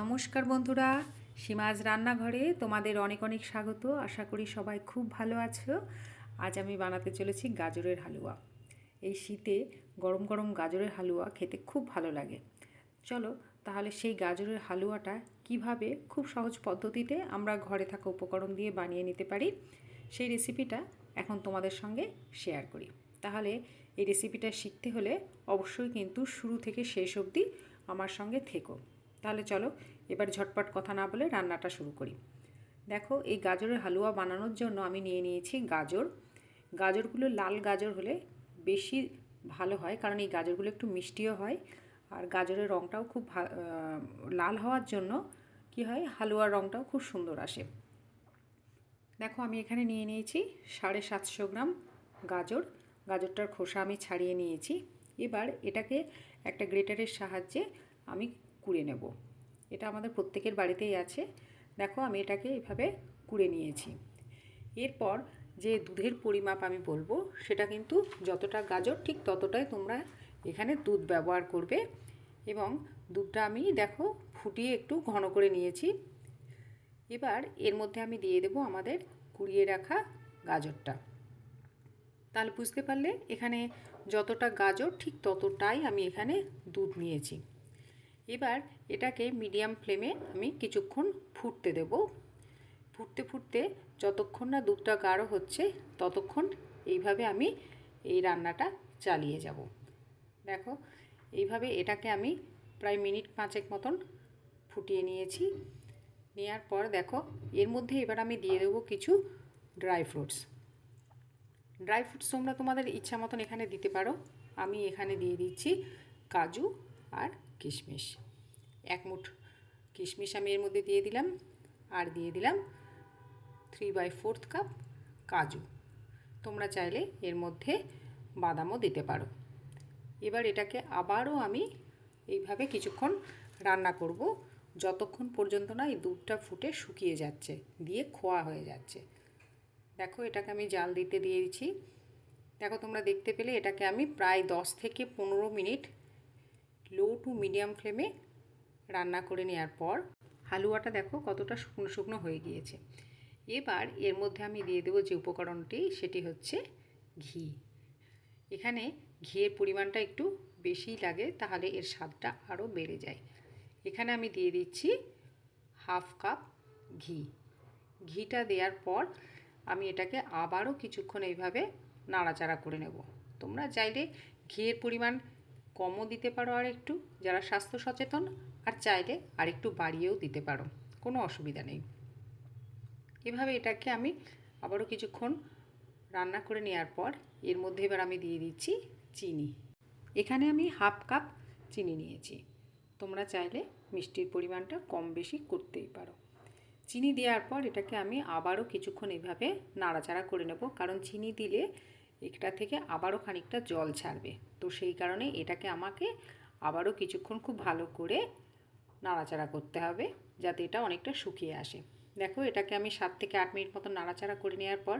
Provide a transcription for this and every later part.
নমস্কার বন্ধুরা, সীমাজ রান্নাঘরে তোমাদের অনেক অনেক স্বাগত। আশা করি সবাই খুব ভালো আছো। আজ আমি বানাতে চলেছি গাজরের হালুয়া। এই শীতে গরম গরম গাজরের হালুয়া খেতে খুব ভালো লাগে। চলো তাহলে সেই গাজরের হালুয়াটা কীভাবে, খুব সহজ পদ্ধতিতে আমরা ঘরে থাকা উপকরণ দিয়ে বানিয়ে নিতে পারি, সেই রেসিপিটা এখন তোমাদের সঙ্গে শেয়ার করি। তাহলে এই রেসিপিটা শিখতে হলে অবশ্যই কিন্তু শুরু থেকে শেষ অবধি আমার সঙ্গে থেকো। তাহলে চলো এবার ঝটপট কথা না বলে রান্নাটা শুরু করি। দেখো এই গাজরের হালুয়া বানানোর জন্য আমি নিয়ে নিয়েছি গাজর। গাজরগুলো লাল গাজর হলে বেশি ভালো হয় কারণ এই গাজরগুলো একটু মিষ্টিও হয়। আর গাজরের রঙটাও খুব লাল হওয়ার জন্য কি হয় হালুয়ার রঙটাও খুব সুন্দর আসে। দেখো আমি এখানে নিয়ে নিয়েছি সাড়ে সাতশো গ্রাম গাজর। গাজরটার খোসা আমি ছাড়িয়ে নিয়েছি। এবার এটাকে একটা গ্রেটারের সাহায্যে আমি কুড়ে নেব। এটা আমাদের প্রত্যেকের বাড়িতেই আছে। দেখো আমি এটাকে এভাবে কুড়ে নিয়েছি। এরপর যে দুধের পরিমাপ আমি বলব, সেটা কিন্তু যতটা গাজর, ঠিক ততটাই তোমরা এখানে দুধ ব্যবহার করবে। এবং দুধটা আমি, দেখো, ফুটিয়ে একটু ঘন করে নিয়েছি। এবার এর মধ্যে আমি দিয়ে দেব আমাদের কুড়িয়ে রাখা গাজরটা। তাহলে বুঝতে পারলে এখানে যতটা গাজর, ঠিক ততটাই আমি এখানে দুধ নিয়েছি। এবার এটাকে মিডিয়াম ফ্লেমে আমি কিছুক্ষণ ফুটতে দেব। ফুটতে ফুটতে যতক্ষণ না দুধটা গাঢ় হচ্ছে, ততক্ষণ এইভাবে আমি এই রান্নাটা চালিয়ে যাব। দেখো, এইভাবে এটাকে আমি প্রায় মিনিট পাঁচেক মতন ফুটিয়ে নিয়েছি। নেওয়ার পর দেখো, এর মধ্যে এবার আমি দিয়ে দেবো কিছু ড্রাই ফ্রুটস। ড্রাই ফ্রুটস তোমরা তোমাদের ইচ্ছা মতন এখানে দিতে পারো। আমি এখানে দিয়ে দিচ্ছি কাজু আর কিশমিশ। এক মুঠ কিশমিশ আমি এর মধ্যে দিয়ে দিলাম আর দিয়ে দিলাম থ্রি বাই ফোর্থ কাপ কাজু। তোমরা চাইলে এর মধ্যে বাদামও দিতে পারো। এবার এটাকে আবারও আমি এইভাবে কিছুক্ষণ রান্না করব। যতক্ষণ পর্যন্ত না এই দুধটা ফুটে শুকিয়ে যাচ্ছে, দিয়ে খোয়া হয়ে যাচ্ছে। দেখো এটাকে আমি জাল দিতে দিয়েছি। দেখো তোমরা দেখতে পেলে এটাকে আমি প্রায় দশ থেকে পনেরো মিনিট লো টু মিডিয়াম ফ্লেমে রান্না করে নেওয়ার পর হালুয়াটা দেখো কতটা শুকনো শুকনো হয়ে গিয়েছে। এবার এর মধ্যে আমি দিয়ে দেবো যে উপকরণটি, সেটি হচ্ছে ঘি। এখানে ঘিয়ের পরিমাণটা একটু বেশি লাগে, তাহলে এর স্বাদটা আরও বেড়ে যায়। এখানে আমি দিয়ে দিচ্ছি হাফ কাপ ঘি। ঘিটা দেওয়ার পর আমি এটাকে আবারও কিছুক্ষণ এইভাবে নাড়াচাড়া করে নেব। তোমরা চাইলে ঘিয়ের পরিমাণ কমও দিতে পারো আর একটু যারা স্বাস্থ্য সচেতন, আর চাইলে আর একটু বাড়িয়েও দিতে পারো, কোনো অসুবিধা নেই। এভাবে এটাকে আমি আবারও কিছুক্ষণ রান্না করে নেওয়ার পর, এর মধ্যে এবার আমি দিয়ে দিচ্ছি চিনি। এখানে আমি হাফ কাপ চিনি নিয়েছি। তোমরা চাইলে মিষ্টির পরিমাণটা কম বেশি করতেই পারো। চিনি দেওয়ার পর এটাকে আমি আবারও কিছুক্ষণ এভাবে নাড়াচাড়া করে নেব, কারণ চিনি দিলে এটা থেকে আবারও খানিকটা জল ছাড়বে। তো সেই কারণে এটাকে আমাকে আবারও কিছুক্ষণ খুব ভালো করে নাড়াচাড়া করতে হবে, যাতে এটা অনেকটা শুকিয়ে আসে। দেখো, এটাকে আমি সাত থেকে আট মিনিট মতো নাড়াচাড়া করে নেওয়ার পর,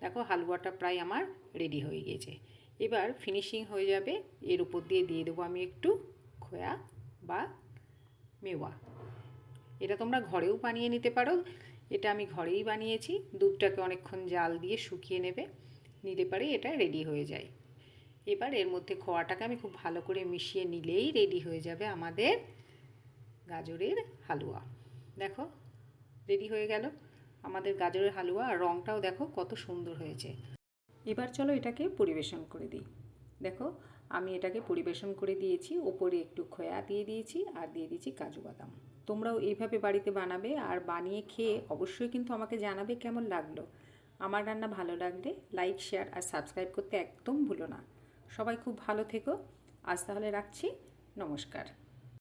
দেখো, হালুয়াটা প্রায় আমার রেডি হয়ে গিয়েছে এবার ফিনিশিং হয়ে যাবে, এর উপর দিয়ে দিয়ে দেবো আমি একটু খোয়া বা মেওয়া। এটা তোমরা ঘরেও বানিয়ে নিতে পারো। এটা আমি ঘরেই বানিয়েছি। দুধটাকে অনেকক্ষণ জাল দিয়ে শুকিয়ে নেবে। নিতে পারে, এটা রেডি হয়ে যায়। এবার এর মধ্যে খোয়াটাকে আমি খুব ভালো করে মিশিয়ে নিলেই রেডি হয়ে যাবে আমাদের গাজরের হালুয়া। দেখো রেডি হয়ে গেল আমাদের গাজরের হালুয়া, আর রঙটাও দেখো কত সুন্দর হয়েছে। এবার চলো এটাকে পরিবেশন করে দিই। দেখো, আমি এটাকে পরিবেশন করে দিয়েছি, ওপরে একটু খোয়া দিয়ে দিয়েছি, আর দিয়ে দিয়েছি কাজু বাদাম। তোমরাও এইভাবে বাড়িতে বানাবে, আর বানিয়ে খেয়ে অবশ্যই কিন্তু আমাকে জানাবে কেমন লাগল। আমার রান্না ভালো লাগলে লাইক শেয়ার আর সাবস্ক্রাইব করতে একদম ভুলো না। সবাই খুব ভালো থেকো। আজ তাহলে রাখছি। নমস্কার।